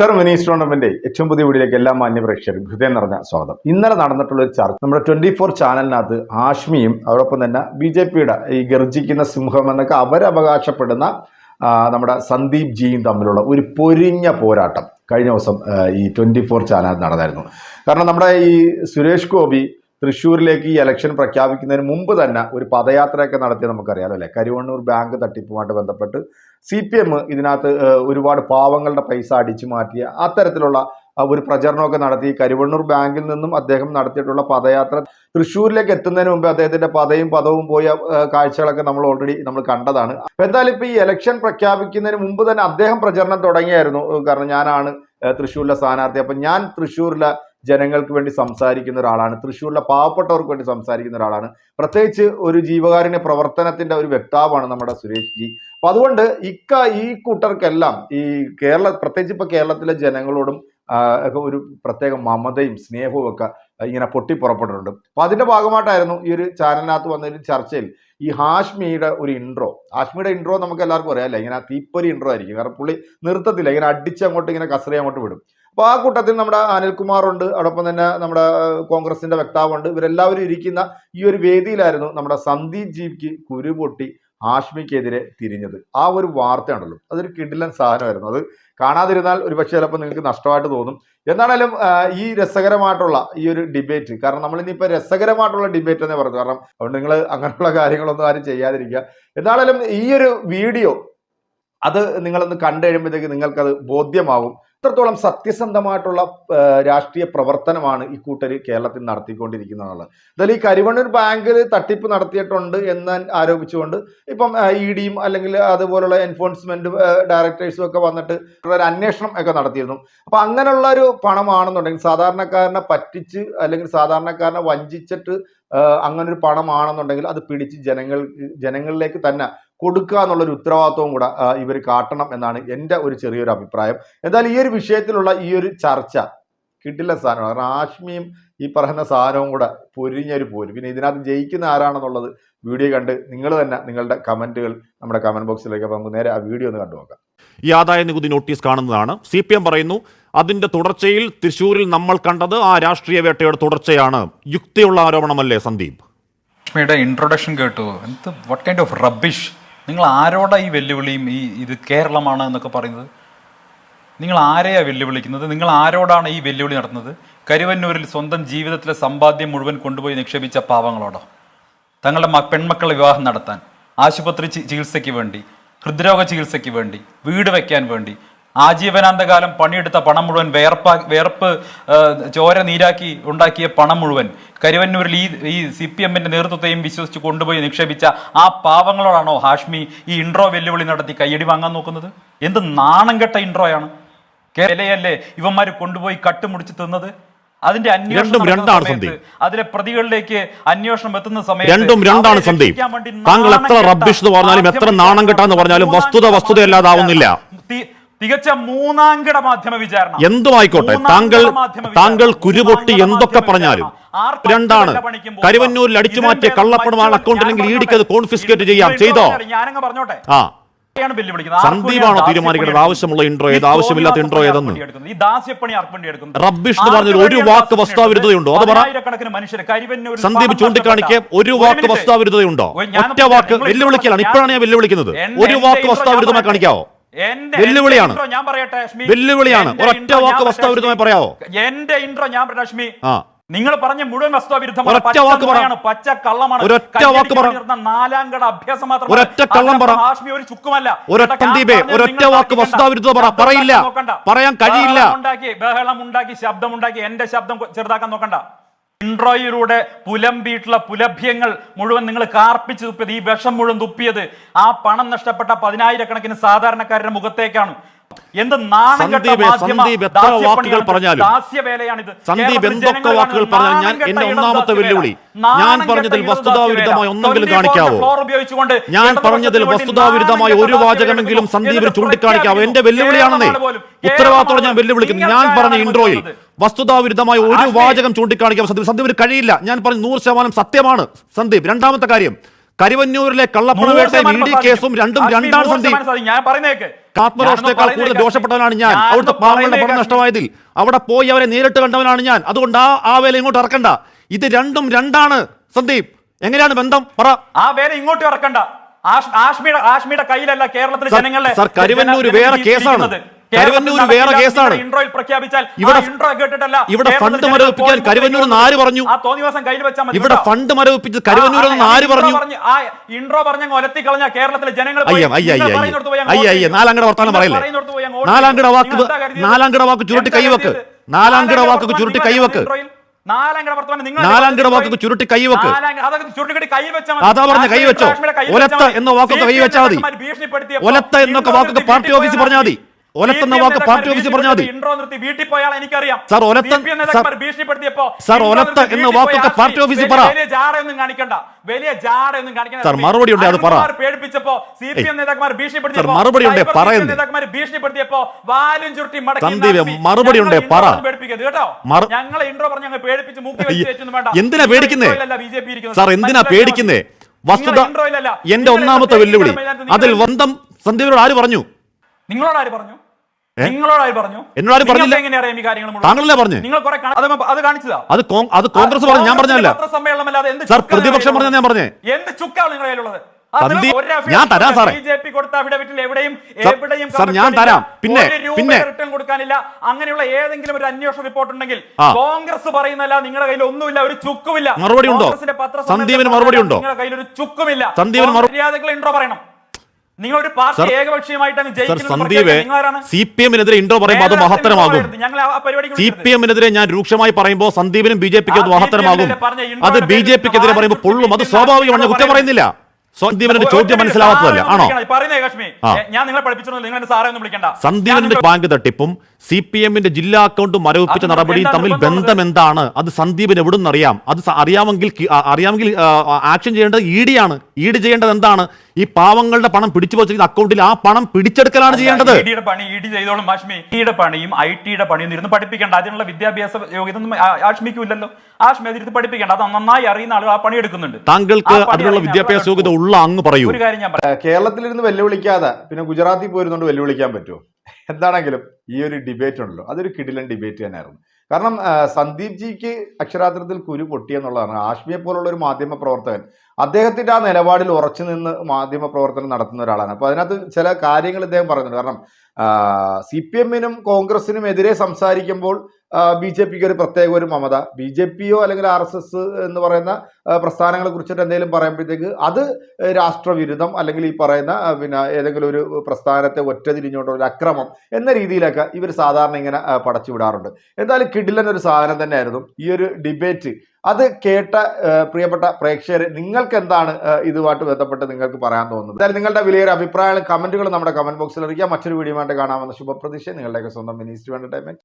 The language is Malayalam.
സർ മിനീസ് ടൂർണമെന്റ് ഏറ്റവും പുതിയ വീഡിയോയിലേക്ക് എല്ലാ മാന്യ ഹൃദയം നിറഞ്ഞ സ്വാഗതം. ഇന്നലെ നടന്നിട്ടുള്ള ഒരു ചർച്ച നമ്മുടെ ട്വന്റി ഫോർ ചാനലിനകത്ത് ആഷ്മിയും അതോടൊപ്പം തന്നെ ബി ജെ പിയുടെ ഈ ഗർജിക്കുന്ന സിംഹം എന്നൊക്കെ അവരവകാശപ്പെടുന്ന നമ്മുടെ സന്ദീപ് ജിയും തമ്മിലുള്ള ഒരു പൊരിഞ്ഞ പോരാട്ടം കഴിഞ്ഞ ദിവസം ഈ ട്വന്റി ഫോർ ചാനൽ നടന്നായിരുന്നു. കാരണം നമ്മുടെ ഈ സുരേഷ് ഗോപി തൃശ്ശൂരിലേക്ക് ഈ ഇലക്ഷൻ പ്രഖ്യാപിക്കുന്നതിന് മുമ്പ് തന്നെ ഒരു പദയാത്രയൊക്കെ നടത്തി നമുക്കറിയാലോ അല്ലേ? കരുവണ്ണൂർ ബാങ്ക് തട്ടിപ്പുമായിട്ട് ബന്ധപ്പെട്ട് സി പി എം ഇതിനകത്ത് ഒരുപാട് പാവങ്ങളുടെ പൈസ അടിച്ചു മാറ്റിയ അത്തരത്തിലുള്ള ഒരു പ്രചരണമൊക്കെ നടത്തി കരുവണ്ണൂർ ബാങ്കിൽ നിന്നും അദ്ദേഹം നടത്തിയിട്ടുള്ള പദയാത്ര തൃശ്ശൂരിലേക്ക് എത്തുന്നതിന് മുമ്പ് അദ്ദേഹത്തിന്റെ പദയും പദവും പോയ കാഴ്ചകളൊക്കെ നമ്മൾ ഓൾറെഡി നമ്മൾ കണ്ടതാണ്. എന്തായാലും ഇപ്പൊ ഈ ഇലക്ഷൻ പ്രഖ്യാപിക്കുന്നതിന് മുമ്പ് തന്നെ അദ്ദേഹം പ്രചരണം തുടങ്ങിയായിരുന്നു. കാരണം ഞാനാണ് തൃശ്ശൂരിലെ സ്ഥാനാർത്ഥി. അപ്പൊ ഞാൻ തൃശ്ശൂരിലെ ജനങ്ങൾക്ക് വേണ്ടി സംസാരിക്കുന്ന ഒരാളാണ്. തൃശ്ശൂരിലെ പാവപ്പെട്ടവർക്ക് വേണ്ടി സംസാരിക്കുന്ന ഒരാളാണ്. പ്രത്യേകിച്ച് ഒരു ജീവകാരുണ്യ പ്രവർത്തനത്തിന്റെ ഒരു വ്യക്താവാണ് നമ്മുടെ സുരേഷ് ജി. അപ്പൊ അതുകൊണ്ട് ഇക്ക ഈ കൂട്ടർക്കെല്ലാം ഈ കേരള പ്രത്യേകിച്ച് ഇപ്പൊ കേരളത്തിലെ ജനങ്ങളോടും ഒക്കെ ഒരു പ്രത്യേക മമതയും സ്നേഹവും ഒക്കെ ഇങ്ങനെ പൊട്ടിപ്പുറപ്പെട്ടിട്ടുണ്ട് അപ്പൊ അതിന്റെ ഭാഗമായിട്ടായിരുന്നു ഈ ഒരു ചാനലിനകത്ത് വന്ന ഒരു ചർച്ചയിൽ ഈ ഹാഷ്മിയുടെ ഒരു ഇൻട്രോ ഹാഷ്മിയുടെ ഇൻട്രോ നമുക്ക് എല്ലാവർക്കും അറിയാം അല്ലേ? ഇങ്ങനെ തീപ്പൊരി ഇൻട്രോ ആയിരിക്കും. കാരണം പുള്ളി നിർത്തത്തില്ല. ഇങ്ങനെ അടിച്ച് അങ്ങോട്ട് ഇങ്ങനെ കസറി അങ്ങോട്ട് വിടും. അപ്പോൾ ആ കൂട്ടത്തിൽ നമ്മുടെ അനിൽകുമാറുണ്ട്. അതോടൊപ്പം തന്നെ നമ്മുടെ കോൺഗ്രസിന്റെ വക്താവുണ്ട്. ഇവരെല്ലാവരും ഇരിക്കുന്ന ഈ ഒരു വേദിയിലായിരുന്നു നമ്മുടെ സന്ദീപ് ജീവിക്ക് കുരുപൊട്ടി ആഷ്മിക്കെതിരെ തിരിഞ്ഞത്. ആ ഒരു വാർത്തയാണല്ലോ. അതൊരു കിടിലൻ സാധനമായിരുന്നു. അത് കാണാതിരുന്നാൽ ഒരു പക്ഷേ ചിലപ്പോൾ നിങ്ങൾക്ക് നഷ്ടമായിട്ട് തോന്നും. എന്താണേലും ഈ രസകരമായിട്ടുള്ള ഈ ഒരു ഡിബേറ്റ് കാരണം നമ്മൾ ഇനിയിപ്പോൾ രസകരമായിട്ടുള്ള ഡിബേറ്റ് എന്നേ പറഞ്ഞു കാരണം അതുകൊണ്ട് നിങ്ങൾ അങ്ങനെയുള്ള കാര്യങ്ങളൊന്നും ആരും ചെയ്യാതിരിക്കുക. എന്താണേലും ഈ ഒരു വീഡിയോ അത് നിങ്ങളൊന്ന് കണ്ടു കഴിയുമ്പോഴത്തേക്ക് നിങ്ങൾക്കത് ബോധ്യമാവും. ഇത്രത്തോളം സത്യസന്ധമായിട്ടുള്ള രാഷ്ട്രീയ പ്രവർത്തനമാണ് ഈ കൂട്ടർ കേരളത്തിൽ നടത്തിക്കൊണ്ടിരിക്കുന്നത് എന്നുള്ളത് എന്തായാലും ഈ കരിവണ്ണൂർ ബാങ്കിൽ തട്ടിപ്പ് നടത്തിയിട്ടുണ്ട് എന്ന് ആരോപിച്ചുകൊണ്ട് ഇപ്പം ഇ ഡിയും അല്ലെങ്കിൽ അതുപോലുള്ള എൻഫോഴ്സ്മെന്റ് ഡയറക്ടേഴ്സും ഒക്കെ വന്നിട്ട് ഒരു അന്വേഷണം ഒക്കെ നടത്തിയിരുന്നു. അപ്പൊ അങ്ങനെയുള്ള ഒരു പണമാണെന്നുണ്ടെങ്കിൽ സാധാരണക്കാരനെ പറ്റിച്ച് അല്ലെങ്കിൽ സാധാരണക്കാരനെ വഞ്ചിച്ചിട്ട് അങ്ങനൊരു പണമാണെന്നുണ്ടെങ്കിൽ അത് പിടിച്ച് ജനങ്ങൾ ജനങ്ങളിലേക്ക് തന്നെ കൊടുക്കുക എന്നുള്ളൊരു ഉത്തരവാദിത്വവും കൂടെ ഇവർ കാട്ടണം എന്നാണ് എന്റെ ഒരു ചെറിയൊരു അഭിപ്രായം. എന്തായാലും ഈ ഒരു വിഷയത്തിലുള്ള ഈ ഒരു ചർച്ച കിട്ടില്ല സാധനമാണ് കാരണം ആഷ്മിയും ഈ പറയുന്ന സാധനവും കൂടെ പൊരിഞ്ഞൊരു പോരും. പിന്നെ ഇതിനകത്ത് ജയിക്കുന്ന ആരാണെന്നുള്ളത് വീഡിയോ കണ്ട് നിങ്ങൾ തന്നെ നിങ്ങളുടെ കമന്റുകൾ നമ്മുടെ കമന്റ് ബോക്സിലേക്ക് അപ്പോൾ നമുക്ക് നേരെ ആ വീഡിയോ ഒന്ന് കണ്ടു നോക്കാം. ഈ ആദായ നികുതി നോട്ടീസ് കാണുന്നതാണ്. സി പി എം പറയുന്നു അതിന്റെ തുടർച്ചയിൽ തൃശൂരിൽ നമ്മൾ കണ്ടത് ആ രാഷ്ട്രീയ വേട്ടയുടെ തുടർച്ചയാണ്. യുക്തിയുള്ള ആരോപണമല്ലേ സന്ദീപ്? ഇൻട്രൊഡക്ഷൻ കേട്ടു. എന്ത് വാട്ട് കൈൻഡ് ഓഫ് റബ്ബിഷ് നിങ്ങൾ ആരോടാ ഈ വെല്ലുവിളിയും ഈ ഇത് കേരളമാണ് എന്നൊക്കെ പറയുന്നത്? നിങ്ങൾ ആരെയാണ് വെല്ലുവിളിക്കുന്നത്? നിങ്ങൾ ആരോടാണ് ഈ വെല്ലുവിളി നടത്തുന്നത്? കരുവന്നൂരിൽ സ്വന്തം ജീവിതത്തിലെ സമ്പാദ്യം മുഴുവൻ കൊണ്ടുപോയി നിക്ഷേപിച്ച പാവങ്ങളോടോ? തങ്ങളുടെ പെൺമക്കളെ വിവാഹം നടത്താൻ ആശുപത്രി ചികിത്സയ്ക്ക് വേണ്ടി ഹൃദ്രോഗ ചികിത്സയ്ക്ക് വേണ്ടി വീട് വയ്ക്കാൻ വേണ്ടി ആജീവനാന്തകാലം പണിയെടുത്ത പണം മുഴുവൻ വേർപ്പാ വേർപ്പ് ചോര നീരാക്കി ഉണ്ടാക്കിയ പണം മുഴുവൻ കരുവന്നൂരിൽ ഈ ഈ സി പി എമ്മിന്റെ നേതൃത്വത്തെയും വിശ്വസിച്ച് കൊണ്ടുപോയി നിക്ഷേപിച്ച ആ പാവങ്ങളോടാണോ ഹാഷ്മി ഈ ഇൻട്രോ വെല്ലുവിളി നടത്തി കയ്യടി വാങ്ങാൻ നോക്കുന്നത്? എന്ത് നാണം കെട്ട ഇൻട്രോയാണ്? കേരളയല്ലേ ഇവന്മാർ കൊണ്ടുപോയി കട്ടുമുടിച്ച് തിന്നത്? അതിന്റെ അന്വേഷണം അതിലെ പ്രതികളിലേക്ക് അന്വേഷണം എത്തുന്ന സമയത്ത് രണ്ടും രണ്ടാണ് സന്ധി സന്ദീപ്. താങ്കൾ എത്ര റബ്ബിഷ് എന്ന് പറഞ്ഞാലും എത്ര നാണം കെട്ടാന്ന് പറഞ്ഞാലും വസ്തുത വസ്തുതയല്ലാതാവുന്നില്ല. തികച്ച മൂന്നാംകിട മാധ്യമ വിചാരണ. എന്തും ആയിക്കോട്ടെ താങ്കൾ താങ്കൾ കുരുപൊട്ടി എന്തൊക്കെ പറഞ്ഞാലും രണ്ടാണ്. കരുവന്നൂരിൽ അടിച്ചു മാറ്റിയ കള്ളപ്പണമാണ് അക്കൗണ്ട് അക്കൗണ്ടിലെങ്കിൽ അത്. കോൺഫിസ്കേറ്റ് ചെയ്യാം. ചെയ്തോ. ഞാനങ്ങ് പറഞ്ഞോട്ടെ? ആ? സന്ദീപാണോ തീരുമാനിക്കേണ്ടത്? ആവശ്യമുള്ള ഇൻട്രോ ഏത്, ആവശ്യമില്ലാത്ത ഇൻട്രോ ഏതെന്ന്? റബ്ബിഷ് എന്ന് പറഞ്ഞാൽ ഒരു വാക്ക് വസ്താവിരുദ്ധതയുണ്ടോ? അത് പറ. സന്ദീപ് ചൂണ്ടിക്കാണിക്ക് ഒരു വാക്ക് ഞാൻ ഒറ്റ വാക്ക് വെല്ലുവിളിക്കലാണ്. ഇപ്പോഴാണ് ഞാൻ വെല്ലുവിളിക്കുന്നത്. ഒരു വാക്ക് വസ്താവിരുദ്ധമായി കാണിക്കാവോ? വെല്ലുവിളിയാണ്. ഞാൻ പറയട്ടെ രശ്മി. വെല്ലുവിളിയാണ്. എന്റെ ഒരൊറ്റ വാക്ക്. പറയാവോ? എന്റെ ഇൻട്രോ ഞാൻ പറയട്ടെ നിങ്ങൾ പറഞ്ഞ മുഴുവൻ വസ്തുവിരുദ്ധമാണ് പച്ച കള്ളമാണ് ഒരൊറ്റ വാക്ക് നാലാംകട അഭ്യാസം മാത്രം ഒരൊറ്റ പറ. ഹാഷ്മി ഒരു ചുക്കുമല്ല ഒരൊറ്റ ദീപേ, ഒരൊറ്റ വാക്ക് വസ്തുവിരുദ്ധ പറ. പറയില്ല. പറയാൻ കഴിയില്ല. ബഹളം ഉണ്ടാക്കി ബഹളം ഉണ്ടാക്കി ശബ്ദം ഉണ്ടാക്കി എന്റെ ശബ്ദം ചെറുതാക്കാൻ നോക്കണ്ട ഇൻട്രോയിലൂടെ പുലമ്പിയിട്ടുള്ള പുലഭ്യങ്ങൾ മുഴുവൻ നിങ്ങൾ കാർപ്പിച്ച് തുപ്പിയത് ഈ വിഷം മുഴുവൻ തുപ്പിയത് ആ പണം നഷ്ടപ്പെട്ട പതിനായിരക്കണക്കിന് സാധാരണക്കാരുടെ മുഖത്തേക്കാണ്. എന്ത് വാക്കുകൾ പറഞ്ഞാലും. ദാസ്യവേലയാണിത്. സന്ദീപ് കേരളത്തിലെ എന്തൊക്കെ വാക്കുകൾ പറഞ്ഞാലും ഞാൻ എന്റെ ഒന്നാമത്തെ വെല്ലുവിളി. ഞാൻ പറഞ്ഞതിൽ വസ്തുതാവിരുദ്ധമായി ഒന്നെങ്കിലും കാണിക്കാവോ ഞാൻ പറഞ്ഞതിൽ വസ്തുതാവിരുദ്ധമായ ഒരു വാചകമെങ്കിലും സന്ദീപിന് ചൂണ്ടിക്കാണിക്കാവോ? എന്റെ. വെല്ലുവിളിയാണെന്നേ. ഉത്തരവാദിത്തോടെ ഞാൻ വെല്ലുവിളിക്കുന്നു. ഞാൻ പറഞ്ഞ ഇൻട്രോയിൽ? വസ്തുതാവിരുദ്ധമായ ഒരു വാചകം ചൂണ്ടിക്കാണിക്കാൻ സന്ദീപ് സന്ദീപിന് കഴിയില്ല. ഞാൻ പറഞ്ഞു നൂറ് ശതമാനം സത്യമാണ്. സന്ദീപ് രണ്ടാമത്തെ കാര്യം. കരുവന്നൂരിലെ കള്ളപ്പണവേട്ട കേസും രണ്ടും രണ്ടാണ് സന്ദീപ്. ആത്മരോഷത്തെക്കാൾ കൂടുതൽ ദോഷപ്പെട്ടവനാണ് ഞാൻ. അവിടുത്തെ പാവങ്ങളുടെ പണം നഷ്ടമായതിൽ അവിടെ പോയി അവരെ നേരിട്ട് കണ്ടവനാണ് ഞാൻ. അതുകൊണ്ട് ആ ആ വേല ഇങ്ങോട്ട് ഇറക്കണ്ട. ഇത് രണ്ടും രണ്ടാണ്. സന്ദീപ് എങ്ങനെയാണ് ബന്ധം? പറ. ആ വേല ഇങ്ങോട്ട് ഇറക്കണ്ട. ആഷ്മിയുടെ ആഷ്മിയുടെ കയ്യിലല്ല കേരളത്തിലെ ജനങ്ങളെ സർ, കരുവന്നൂര് വേറെ കേസാണ്. കേരളത്തിൽ വേറെ. കേസാണ്. ഇൻട്രോയിൽ പ്രഖ്യാപിച്ചാൽ ഇവിടെ ഇൻട്രോ കേട്ടിട്ടല്ല ഇവിടെ ഫണ്ട് മരവിപ്പിക്കാൻ കരുവന്നൂർ ആര് പറഞ്ഞു? ആ തോന്നി ദിവസം കയ്യിൽ വെച്ചാൽ ഇവിടെ ഫണ്ട് മരവിപ്പിച്ചത് കരുവന്നൂർ ആര് പറഞ്ഞു ആ ഇൻട്രോ പറഞ്ഞ ഒലത്തി കളഞ്ഞ കേരളത്തിലെ ജനങ്ങൾ അയ്യ അയ്യ അയ്യ അയ്യ ചെയ്യും. വർത്താനം പറയില്ലേ നാലാംകട. വാക്ക്? നാലാംകട വാക്ക് ചുരുട്ടി കൈവക്ക് കരുതിയത്? വാക്ക് ചുരുട്ടി കൈവക്ക് നാലാംകട വാക്ക് ചുരുട്ടി കൈവെക്ക് നാലാംകട-. അതാ പറഞ്ഞ കൈ വെച്ചോ. കാശ്മീരെ ഒലത്ത എന്ന വാക്കൊക്കെ കൈ CPM വെച്ചാൽ മതി. ഒലത്ത എന്നൊക്കെ വാക്കൊക്കെ പാർട്ടി ഓഫീസിൽ പറഞ്ഞാൽ മതി. ഒലത്ത എന്ന വാക്ക് പാർട്ടി ഓഫീസിൽ പറഞ്ഞാൽ മതി. സാർ, ഒലത്ത- CPM നേതാക്കന്മാർ ഭീഷണിപ്പെടുത്തിയപ്പോ സാർ, ഒലത്ത എന്ന വാക്കൊക്കെ പാർട്ടി ഓഫീസിൽ പറ. സാർ, മറുപടി ഉണ്ട്, അത് പറ. സാർ, മറുപടി ഉണ്ട്, മറുപടി ഉണ്ട്, പറ. എന്തിനാ പേടിക്കുന്നേ? സാർ എന്തിനാ പേടിക്കുന്നേ? വസ്തുത. എന്റെ ഒന്നാമത്തെ വെല്ലുവിളി. അതിൽ വന്തം സന്ദീപിനോട് ആര് പറഞ്ഞു? നിങ്ങളോട് ആര് പറഞ്ഞു? പറഞ്ഞു എന്നോട് പറഞ്ഞില്ല. ഈ കാര്യങ്ങൾ മുഴുവൻ? താങ്കളല്ലേ പറഞ്ഞു നിങ്ങൾ കുറെ അത് അത് കാണിച്ചതാ അത് അത് കോൺഗ്രസ് പറഞ്ഞു ഞാൻ പറഞ്ഞല്ല എന്ത് സാർ പ്രതിപക്ഷം നിങ്ങളുടെ പറഞ്ഞ ഞാൻ പറഞ്ഞേ എന്ത് ചുക്കാണ് നിങ്ങളുടെ കയ്യിലുള്ളത് ഞാൻ തരാം സാറേ. സാർ, ഞാൻ തരാം. പിന്നെ, പിന്നെ. റിട്ടേൺ കൊടുക്കാനില്ല അങ്ങനെയുള്ള ഏതെങ്കിലും ഒരു അന്വേഷണ റിപ്പോർട്ട് ഉണ്ടെങ്കിൽ കോൺഗ്രസ് പറയുന്നല്ല നിങ്ങളുടെ കയ്യിൽ ഒന്നുമില്ല ഒരു ചുക്കുമില്ല മറുപടി ഉണ്ടോ? സന്ദീപിന് മറുപടി ഉണ്ടോ? നിങ്ങളുടെ കയ്യിൽ ഒരു ചുക്കുമില്ല സന്ദീപിന് മറുപടി മര്യാദകൾ ഇൻട്രോ പറയണം നിങ്ങൾ ഒരു പാർട്ടി ഏകപക്ഷീയമായിട്ട് അങ്ങ് സർ ജയിക്കുന്നു സന്ദീപ് നിങ്ങളാരാണ് സി പി എമ്മിനെതിരെ ഇൻട്രോ പറയുമ്പോൾ അത് മഹത്തരമാകും. സി പി എമ്മിനെതിരെ ഞാൻ രൂക്ഷമായി പറയുമ്പോൾ സന്ദീപിനും ബി ജെ പിക്കും അത് ബിജെപിക്കെതിരെ മഹത്തരമാകും. അത് ബി ജെ പിക്കെതിരെ പറയുമ്പോൾ പൊള്ളും. അത് സ്വാഭാവികമാണ് ഞാൻ കുറ്റം പറയുന്നില്ല. സന്ദീപിന്റെ ചോദ്യം മനസ്സിലാവാത്തതല്ല? ആണോ. ഞാൻ നിങ്ങളെ വിളിക്കണ്ട. സന്ദീപിന്റെ ബാങ്ക് തട്ടിപ്പും സി പി എമ്മിന്റെ ജില്ലാ അക്കൗണ്ടും മരവിപ്പിച്ച നടപടിയും തമ്മിൽ ബന്ധം എന്താണ് അത് സന്ദീപിന് നിന്ന് അറിയാം? അത് അറിയാമെങ്കിൽ അറിയാമെങ്കിൽ ആക്ഷൻ ചെയ്യേണ്ടത് ഇ ഡി ആണ്. ഇ ഡി ചെയ്യേണ്ടത് എന്താണ്? ഈ പാവങ്ങളുടെ പണം പിടിച്ചു വച്ചിരിക്കുന്ന അക്കൗണ്ടിൽ ആ പണം പിടിച്ചെടുക്കലാണ് ചെയ്യേണ്ടത്. ഇഡിയുടെ പണി ഇഡി ചെയ്തോളും ആഷ്മി ഇഡിയുടെ പണിയും ഐ ടിയുടെ പണിയും ഇരുന്ന് പഠിപ്പിക്കേണ്ട. അതിനുള്ള വിദ്യാഭ്യാസ യോഗ്യത ഒന്നും ആഷ്മിക്കും ഇല്ലല്ലോ ആഷ്മി അതിരുന്ന് പഠിപ്പിക്കേണ്ട. അത് നന്നായി അറിയുന്ന ആളുകൾ ആ പണി എടുക്കുന്നുണ്ട്. താങ്കൾക്ക് അതിനുള്ള വിദ്യാഭ്യാസ യോഗ്യത ഉള്ള അങ്ങ് കാര്യം ഞാൻ പറയാം കേരളത്തിലിരുന്ന് വെല്ലുവിളിക്കാതെ പിന്നെ ഗുജറാത്തിൽ പോയിരുന്നോണ്ട് വെല്ലുവിളിക്കാൻ പറ്റുമോ എന്താണെങ്കിലും ഈ ഒരു ഡിബേറ്റ് ഉണ്ടല്ലോ. അതൊരു കിടിലൻ ഡിബേറ്റ് തന്നെയായിരുന്നു. കാരണം സന്ദീപ് ജിക്ക് അക്ഷരാർത്ഥത്തിൽ കുരു പൊട്ടിയെന്നുള്ളതാണ് ആഷ്മിയെ പോലുള്ള ഒരു മാധ്യമ പ്രവർത്തകൻ അദ്ദേഹത്തിന്റെ ആ നിലപാടിൽ ഉറച്ചു നിന്ന് മാധ്യമ പ്രവർത്തനം നടത്തുന്ന ഒരാളാണ്. അപ്പൊ അതിനകത്ത് ചില കാര്യങ്ങൾ ഇദ്ദേഹം പറയുന്നുണ്ട്. കാരണം സി പി എമ്മിനും കോൺഗ്രസിനും എതിരെ സംസാരിക്കുമ്പോൾ ബി ജെ പിക്ക് ഒരു പ്രത്യേക ഒരു മമത. ബി ജെ പിയോ അല്ലെങ്കിൽ ആർ എസ് എസ് എന്ന് പറയുന്ന പ്രസ്ഥാനങ്ങളെ കുറിച്ചിട്ട് എന്തെങ്കിലും പറയുമ്പോഴത്തേക്ക് അത് രാഷ്ട്രവിരുദ്ധം അല്ലെങ്കിൽ ഈ പറയുന്ന പിന്നെ ഏതെങ്കിലും ഒരു പ്രസ്ഥാനത്തെ ഒറ്റതിരിഞ്ഞുകൊണ്ടുള്ള ഒരു അക്രമം എന്ന രീതിയിലൊക്കെ ഇവർ സാധാരണ ഇങ്ങനെ പടച്ചു വിടാറുണ്ട്. എന്തായാലും കിഡിലൻ ഒരു സാധനം തന്നെയായിരുന്നു ഈ ഒരു ഡിബേറ്റ്. അത് കേട്ട പ്രിയപ്പെട്ട പ്രേക്ഷകർ നിങ്ങൾക്ക് എന്താണ് ഇതുമായിട്ട് ബന്ധപ്പെട്ട് നിങ്ങൾക്ക് പറയാൻ തോന്നുന്നത്? എന്തായാലും നിങ്ങളുടെ വിലയേറെ അഭിപ്രായങ്ങളും കമന്റുകളും നമ്മുടെ കമന്റ് ബോക്സിൽ അറിയിക്കാം. മറ്റൊരു വീഡിയോ ആയിട്ട് കാണാമെന്ന ശുഭപ്രതീക്ഷ. നിങ്ങളുടെയൊക്കെ സ്വന്തം മിനിസ്റ്റർ എന്റർടൈൻമെന്റ്